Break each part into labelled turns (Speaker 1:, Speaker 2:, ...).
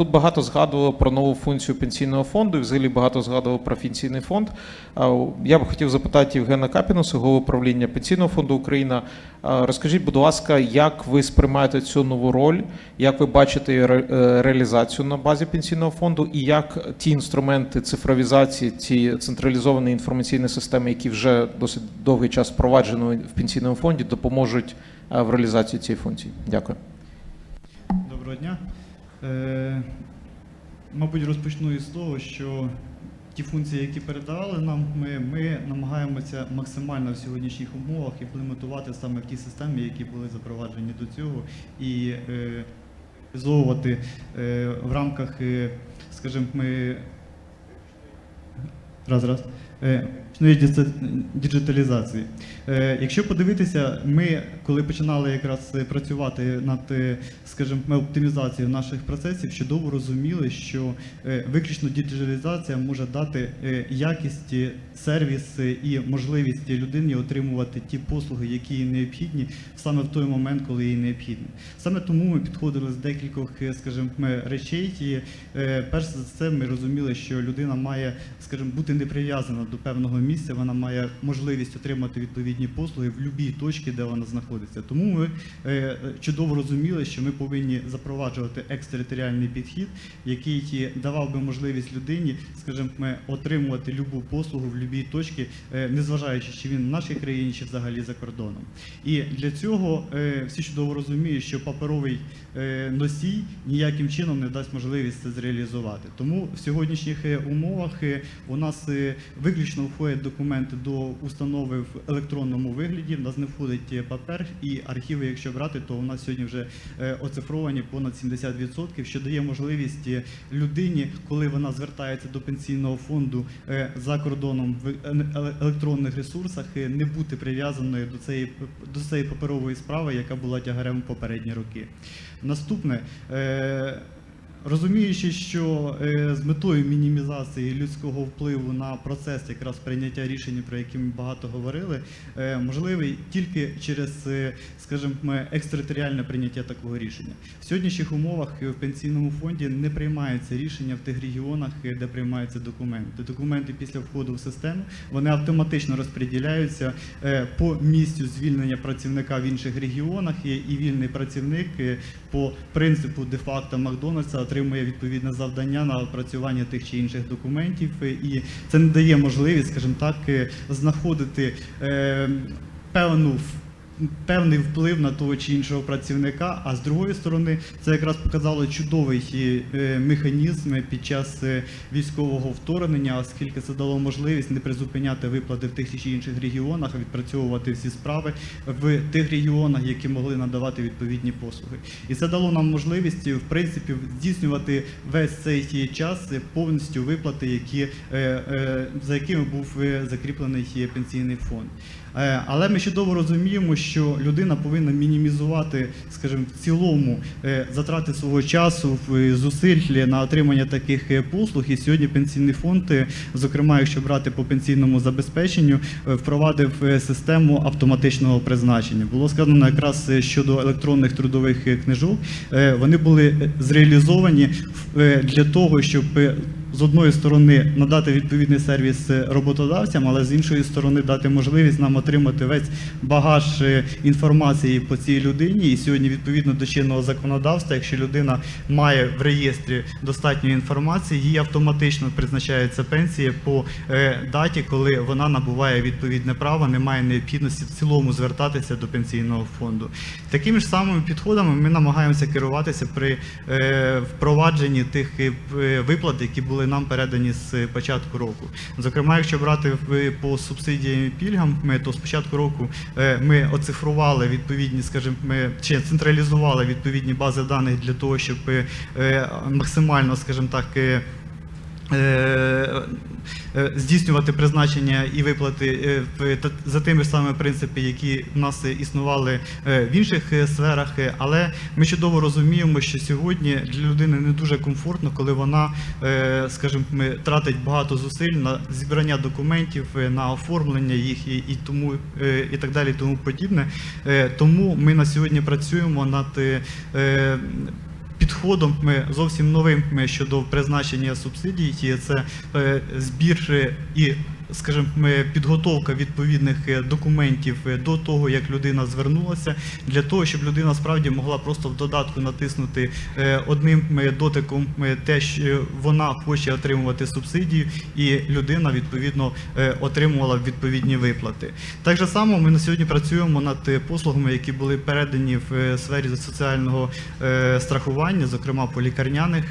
Speaker 1: Тут багато згадувало про нову функцію пенсійного фонду, і взагалі багато згадувало про пенсійний фонд. Я б хотів запитати Євгена Капінуса, голову управління Пенсійного фонду Україна. Розкажіть, будь ласка, як ви сприймаєте цю нову роль, як ви бачите е, реалізацію на базі пенсійного фонду, і як ті інструменти цифровізації, ці централізовані інформаційні системи, які вже досить довгий час впроваджені в пенсійному фонді, допоможуть е, в реалізації цієї функції? Дякую.
Speaker 2: Доброго дня. Е, мабуть, розпочну із того, що ті функції, які передавали нам, ми, ми намагаємося максимально в сьогоднішніх умовах імплементувати саме в ті системи, які були запроваджені до цього, і е, реалізовувати е, в рамках, е, скажімо, ми раз, раз. Е, ручної діджиталізації. Е, Якщо подивитися, ми, коли починали якраз е, працювати над, скажімо, оптимізацією наших процесів, чудово розуміли, що виключно діджиталізація може дати якість, сервіс і можливість людині отримувати ті послуги, які їй необхідні саме в той момент, коли їй необхідні. Саме тому ми підходили з декількох, скажімо, речей. І перш за все, ми розуміли, що людина має, скажімо, бути не прив'язана до певного місця, вона має можливість отримати відповідні послуги в будь-якій точці, де вона знаходиться. Тому ми е, чудово розуміли, що ми повинні запроваджувати екстериторіальний підхід, який е, давав би можливість людині, скажімо, ми, отримувати любу послугу в будь-якій точці, е, незважаючи, чи він в нашій країні, чи взагалі за кордоном. І для цього е, всі чудово розуміють, що паперовий е, носій ніяким чином не дасть можливість це зреалізувати. Тому в сьогоднішніх е, умовах е, у нас е, виключно входять документи до установи в електронному вигляді. У нас не входить е, папер і архіви, якщо брати, то у нас сьогодні вже е, оцифровані понад 70%, що дає можливість е, людині, коли вона звертається до пенсійного фонду за кордоном в електронних ресурсах, не бути прив'язаною до цієї до цієї паперової справи, яка була тягарем попередні роки. Наступне. Розуміючи, що е, з метою мінімізації людського впливу на процес якраз прийняття рішень, про які ми багато говорили, е, можливий тільки через, е, скажімо, екстериторіальне прийняття такого рішення. В сьогоднішніх умовах в пенсійному фонді не приймається рішення в тих регіонах, де приймаються документи. Документи після входу в систему вони автоматично розподіляються по місцю звільнення працівника в інших регіонах, і, вільний працівник по принципу де-факто Макдональдса отримує відповідне завдання на опрацювання тих чи інших документів, е, і це не дає можливість, скажімо так, е, знаходити е, певну Певний вплив на того чи іншого працівника, а з другої сторони, це якраз показало чудовий е, механізм під час е, військового вторгнення, оскільки це дало можливість не призупиняти виплати в тих чи інших регіонах, а відпрацьовувати всі справи в тих регіонах, які могли надавати відповідні послуги. І це дало нам можливість, в принципі, здійснювати весь цей час повністю виплати, які, е, е, за якими був е, закріплений е, пенсійний фонд. Е, Але ми чудово розуміємо, що людина повинна мінімізувати, скажімо, в цілому е, затрати свого часу, в- зусиль на отримання таких е, послуг. І сьогодні пенсійний фонд, е, зокрема, якщо брати по пенсійному забезпеченню, е, впровадив е, систему автоматичного призначення. Було сказано якраз е, щодо електронних трудових е, книжок. Е, Вони були е, зреалізовані е, для того, щоб е, з одної сторони надати відповідний сервіс е, роботодавцям, але з іншої сторони дати можливість нам отримати весь багаж е, інформації по цій людині. І сьогодні, відповідно до чинного законодавства, якщо людина має в реєстрі достатньо інформації, їй автоматично призначається пенсія по е, даті, коли вона набуває відповідне право, немає необхідності в цілому звертатися до пенсійного фонду. Такими ж самими підходами ми намагаємося керуватися при впровадженні тих виплат, які були нам передані з початку року. Зокрема, якщо брати по субсидіям і пільгам, ми то з початку року е, ми оцифрували відповідні, скажімо, ми чи централізували відповідні бази даних для того, щоб е, максимально, скажімо так. Е, здійснювати призначення і виплати е, за тими ж самими принципи, які в нас існували е, в інших сферах. Але ми чудово розуміємо, що сьогодні для людини не дуже комфортно, коли вона, скажімо, тратить багато зусиль на зібрання документів, на оформлення їх і, і тому і так далі, тому подібне. Тому ми на сьогодні працюємо над підходом ми зовсім новим ми щодо призначення субсидій. Це е, збір е, і скажімо, підготовка відповідних е, документів е, до того, як людина звернулася, для того, щоб людина справді могла просто в додатку натиснути е, одним дотиком те, що вона хоче отримувати субсидію, і людина відповідно отримувала відповідні виплати. Так же само ми на сьогодні працюємо над послугами, які були передані в сфері соціального страхування, зокрема по лікарняних.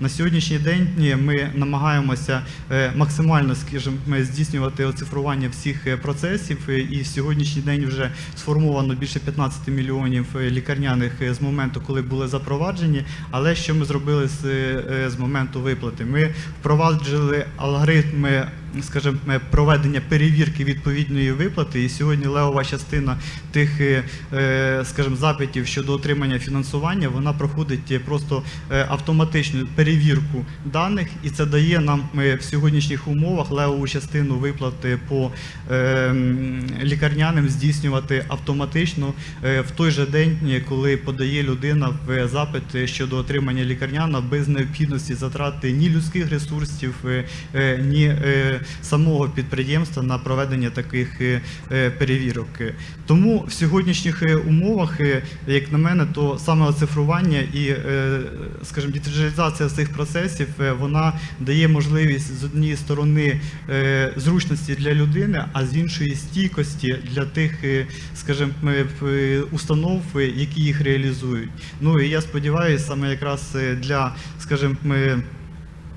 Speaker 2: На сьогоднішній день ми намагаємося максимально, скажімо, ми здійснювати оцифрування всіх е, процесів. е, І сьогоднішній день вже сформовано більше 15 мільйонів е, лікарняних з моменту, коли були запроваджені. Але що ми зробили з, з моменту виплати? Ми впроваджували алгоритми скажімо, е, проведення перевірки відповідної виплати. І сьогодні левова частина тих, е, е, скажімо, запитів щодо отримання фінансування, вона проходить просто автоматичну перевірку даних, і це дає нам в сьогоднішніх умовах левову частину виплати по лікарняним здійснювати автоматично в той же день, коли подає людина в запит щодо отримання лікарняна без необхідності затрати ні людських ресурсів, ні самого підприємства на проведення таких е, е, перевірок. Тому в сьогоднішніх е, умовах, як на мене, то саме оцифрування і, скажімо, діджиталізація цих процесів вона дає можливість з однієї сторони зручності для людини, а з іншої стійкості для тих, скажімо, установ, які їх реалізують. Ну і я сподіваюся, саме якраз для, скажімо,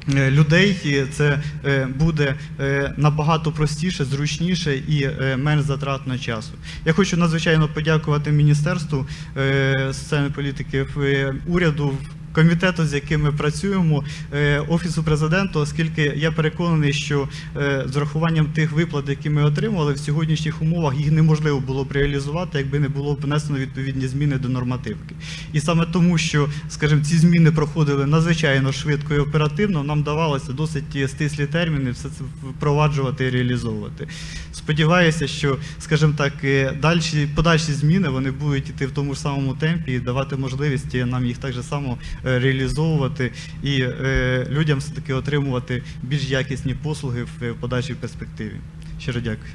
Speaker 2: Людей і це е, буде е, набагато простіше, зручніше і е, менш затратно часу. Я хочу надзвичайно подякувати Міністерству е, соціальної політики е, уряду. Комітету, з яким ми працюємо, е, офісу президента, оскільки я переконаний, що е, з урахуванням тих виплат, які ми отримували в сьогоднішніх умовах, їх неможливо було б реалізувати, якби не було внесено відповідні зміни до нормативки. І саме тому, що, скажімо, ці зміни проходили надзвичайно швидко і оперативно, нам давалося досить стислі терміни все це впроваджувати і реалізовувати. Сподіваюся, що, скажімо так, е, дальші подальші зміни вони будуть йти в тому ж самому темпі і давати можливість нам їх так же само реалізовувати і е, людям все таки отримувати більш якісні послуги в подальшій перспективі. Щиро дякую.